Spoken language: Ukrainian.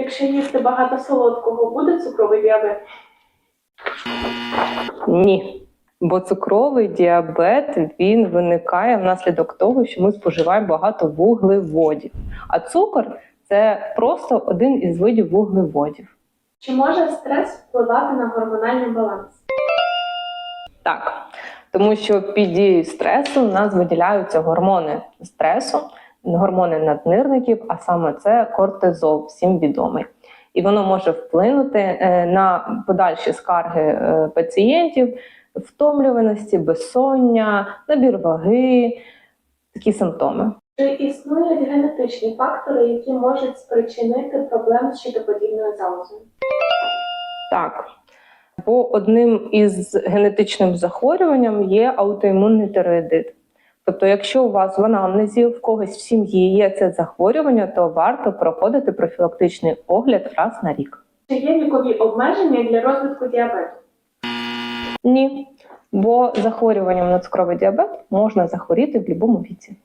Якщо їсти багато солодкого, буде цукровий діабет? Ні. Бо цукровий діабет він виникає внаслідок того, що ми споживаємо багато вуглеводів. А цукор це просто один із видів вуглеводів. Чи може стрес впливати на гормональний баланс? Так, тому що під дією стресу в нас виділяються гормони стресу, гормони наднирників, а саме це кортизол, всім відомий. І воно може вплинути е, на подальші скарги е, пацієнтів, втомлюваності, безсоння, набір ваги, такі симптоми. Чи існують генетичні фактори, які можуть спричинити проблеми з щитоподібною залозою? Так. Бо одним із генетичним захворюванням є аутоімунний тиреоїдит. Тобто, якщо у вас в анамнезі в когось в сім'ї є це захворювання, то варто проходити профілактичний огляд раз на рік. Чи є вікові обмеження для розвитку діабету? Ні, бо захворюванням на цукровий діабет можна захворіти в будь-якому віці.